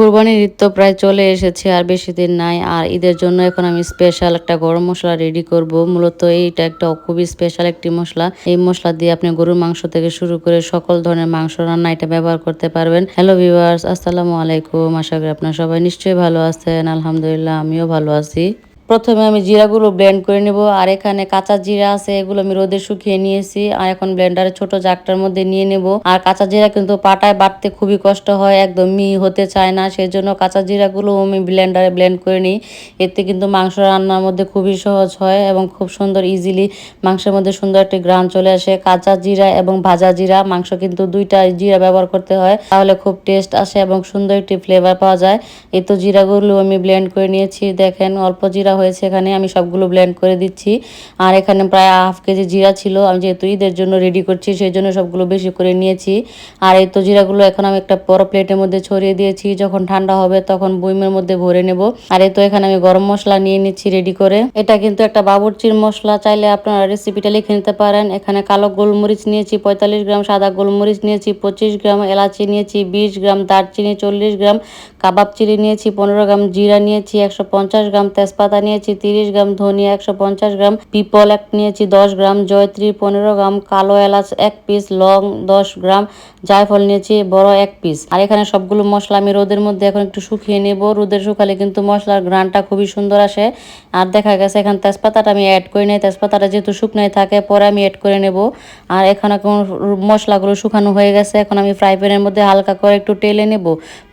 কুরবানির ঈদ তো প্রায় চলে এসেছে, আর বেশি দিন নাই। আর ঈদের জন্য এখন আমি স্পেশাল একটা গরম মশলা রেডি করব। মূলত এইটা একটা খুবই স্পেশাল একটি মশলা। এই মশলা দিয়ে আপনি গরুর মাংস থেকে শুরু করে সকল ধরনের মাংস রান্না এটা ব্যবহার করতে পারবেন। হ্যালো ভিভার্স আসসালামু আলাইকুম। আশা করি আপনার সবাই নিশ্চয়ই ভালো আছেন। আলহামদুলিল্লাহ, আমিও ভালো আছি। প্রথমে আমি জিরাগুলো ব্লেন্ড করে নেব, আর এখানে কাঁচা জিরা আছে, এগুলো আমি রোদে শুকিয়ে নিয়েছি, আর এখন ব্লেন্ডারে ছোট জাগটার মধ্যে নিয়ে নেব। আর কাঁচা জিরা কিন্তু পাটায় বাটতে খুবই কষ্ট হয়, একদম মিহি হতে চায় না সেই জন্য কাঁচা জিরাগুলো আমি ব্লেন্ডারে ব্লেন্ড করে নিই। এতে কিন্তু মাংস রান্নার মধ্যে খুবই সহজ হয় এবং খুব সুন্দর ইজিলি মাংসের মধ্যে সুন্দর একটি গ্রাম চলে আসে। কাঁচা জিরা এবং ভাজা জিরা, মাংস কিন্তু দুইটা জিরা ব্যবহার করতে হয়, তাহলে খুব টেস্ট আসে এবং সুন্দর একটি ফ্লেভার পাওয়া যায়। এই জিরাগুলো আমি ব্লেন্ড করে নিয়েছি, দেখেন অল্প জিরা হয়েছে এখানে, আমি সবগুলো ব্লেন্ড করে দিচ্ছি। আর এখানে প্রায় হাফ কেজি জিরা ছিল, আমি যেহেতু ঈদের জন্য রেডি করছি, সেই জন্য সবগুলো বেশি করে নিয়েছি। আর এই তো জিরাগুলো এখন আমি একটা বড় প্লেটের মধ্যে ছড়িয়ে দিয়েছি, যখন ঠান্ডা হবে তখন বইমের মধ্যে ভরে নেব। আর এই তো এখানে আমি গরম মশলা নিয়ে নিচ্ছি রেডি করে। এটা কিন্তু একটা বাবুর্চির মশলা, চাইলে আপনারা রেসিপিটা লিখে নিতে পারেন। এখানে কালো গোলমরিচ নিয়েছি, পঁয়তাল্লিশ গ্রাম, সাদা গোলমরিচ নিয়েছি, পঁচিশ গ্রাম, এলাচি নিয়েছি, বিশ গ্রাম, দারচিনি চল্লিশ গ্রাম, কাবাব চিলি নিয়েছি, পনেরো গ্রাম, জিরা নিয়েছি, একশো পঞ্চাশ গ্রাম তেজপাতা তিরিশ গ্রাম ধনিয়া একশো পঞ্চাশ গ্রাম, পিপল এক নিয়েছি দশ গ্রাম, জয়ত্রী পনেরো গ্রাম, কালো এলাচ এক পিস, লং দশ গ্রাম, জায়ফল নিয়েছি বড় এক পিস। আর এখানে সবগুলো মশলা আমি রোদের মধ্যে এখন একটু শুকিয়ে নেব। রোদের শুকালে কিন্তু মশলার গ্রানটা খুবই সুন্দর আসে। আর দেখা গেছে এখানে তেজপাতাটা আমি অ্যাড করি নাই। তেজপাতাটা যেহেতু শুকনোই থাকে, পরে আমি অ্যাড করে নেব। আর এখানে মশলাগুলো শুকানো হয়ে গেছে। এখন আমি ফ্রাই প্যানের মধ্যে হালকা করে একটু টেলে নেব।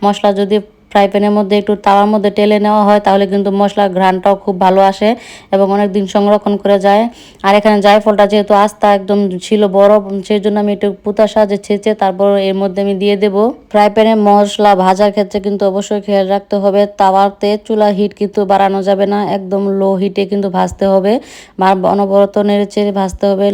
মশলা যদি ফ্রাই প্যানের মধ্যে একটু তাওয়ার মধ্যে টেলে নেওয়া হয়, তাহলে কিন্তু মশলার ঘ্রাণটাও খুব ভালো আসে এবং অনেক দিন সংরক্ষণ করে যায়। আর এখানে জায়ফলটা যেহেতু আস্তা একদম ছিল বড় সেই জন্য আমি একটু পুতা সাজে ছেঁচে তারপর এর মধ্যে আমি দিয়ে দেব। ফ্রাই প্যানে মশলা ভাজার ক্ষেত্রে কিন্তু অবশ্যই খেয়াল রাখতে হবে, তাওয়াতে চুলা হিট কিন্তু বাড়ানো যাবে না, একদম লো হিটে কিন্তু ভাজতে হবে বা অনবরত নেড়ে চেড়ে ভাজতে হবে,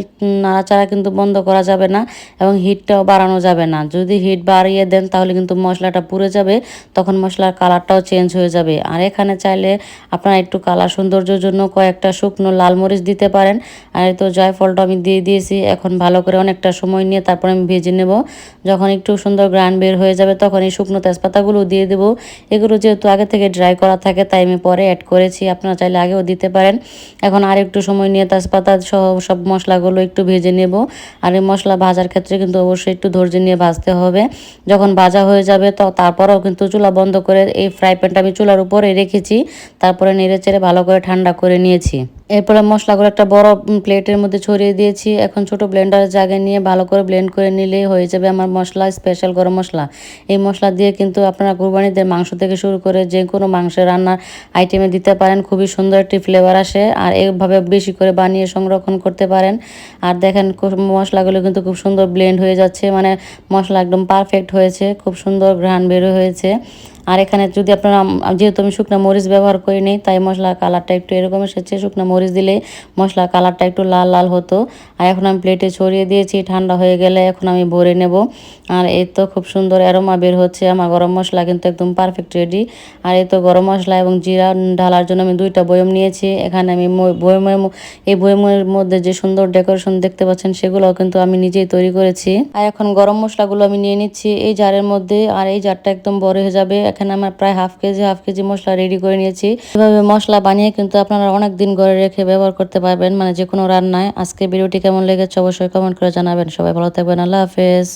নাড়াচাড়া কিন্তু বন্ধ করা যাবে না এবং হিটটাও বাড়ানো যাবে না। যদি হিট বাড়িয়ে দেন তাহলে কিন্তু মশলাটা পুড়ে যাবে, তখন মশলার কালারটাও চেঞ্জ হয়ে যাবে। আর এখানে চাইলে আপনারা একটু কালার সৌন্দর্যের জন্য কয়েকটা শুকনো লাল মরিচ দিতে পারেন। আর তো জয়ফলটা আমি দিয়ে দিয়েছি। এখন ভালো করে অনেকটা সময় নিয়ে তারপর আমি ভেজে নেব। যখন একটু সুন্দর গ্রান বের হয়ে যাবে তখন এই শুকনো তেজপাতাগুলো দিয়ে দেবো। এগুলো যেহেতু আগে থেকে ড্রাই করা থাকে, তাই আমি পরে অ্যাড করেছি। আপনারা চাইলে আগেও দিতে পারেন। এখন আর একটু সময় নিয়ে তেজপাতা সহ সব মশলাগুলো একটু ভেজে নেব। আর এই মশলা ভাজার ক্ষেত্রে কিন্তু অবশ্যই একটু ধৈর্য নিয়ে ভাজতে হবে। যখন ভাজা হয়ে যাবে তো তারপরেও কিন্তু চুলা বন্ধ বন্ধ করে এই ফ্রাই প্যানটা আমি চুলার উপরে রেখেছি। তারপরে নেড়ে চেড়ে ভালো করে ঠান্ডা করে নিয়েছি। এরপরে মশলাগুলো একটা বড় প্লেটের মধ্যে ছড়িয়ে দিয়েছি। এখন ছোট ব্লেন্ডারের জায়গায় নিয়ে ভালো করে ব্লেন্ড করে নিলেই হয়ে যাবে আমার মশলা স্পেশাল গরম মশলা। এই মশলা দিয়ে কিন্তু আপনারা কুরবানিদের মাংস থেকে শুরু করে যে কোনো মাংসের রান্নার আইটেমে দিতে পারেন। খুবই সুন্দর একটি ফ্লেভার আসে আর এইভাবে বেশি করে বানিয়ে সংরক্ষণ করতে পারেন। আর দেখেন মশলাগুলো কিন্তু খুব সুন্দর ব্লেন্ড হয়ে যাচ্ছে। মানে মশলা একদম পারফেক্ট হয়েছে, খুব সুন্দর ঘ্রাণ বেরো হয়েছে। আর এখানে যদি আপনারা, যেহেতু আমি শুকনো মরিচ ব্যবহার করি নিই, তাই মশলার কালারটা একটু এরকম এসেছে। শুকনো মরিচ দিলে মশলার কালারটা একটু লাল লাল হতো। আর এখন আমি প্লেটে ছড়িয়ে দিয়েছি, ঠান্ডা হয়ে গেলে এখন আমি ভরে নেব। আর এই তো খুব সুন্দর অ্যারোমা বের হচ্ছে, আমার গরম মশলা কিন্তু একদম পারফেক্ট রেডি আর এই তো গরম মশলা এবং জিরা ঢালার জন্য আমি দুইটা বয়ম নিয়েছি। এখানে আমি বয়মের এই বয়মের মধ্যে যে সুন্দর ডেকোরেশন দেখতে পাচ্ছেন, সেগুলোও কিন্তু আমি নিজেই তৈরি করেছি। আর এখন গরম মশলাগুলো আমি নিয়ে নিচ্ছি এই জারের মধ্যে। আর এই জারটা একদম বড় হয়ে যাবে এখানে আমার প্রায় হাফ কেজি হাফ কেজি মশলা রেডি করে নিয়েছি। এভাবে মশলা বানিয়ে কিন্তু আপনারা অনেক দিন ঘরে রেখে ব্যবহার করতে পারবেন মানে যে কোনো রান্নায়। আজকে ভিডিওটি কেমন লেগেছে অবশ্যই কমেন্ট করে জানাবেন। সবাই ভালো থাকবেন, আল্লাহ হাফেজ।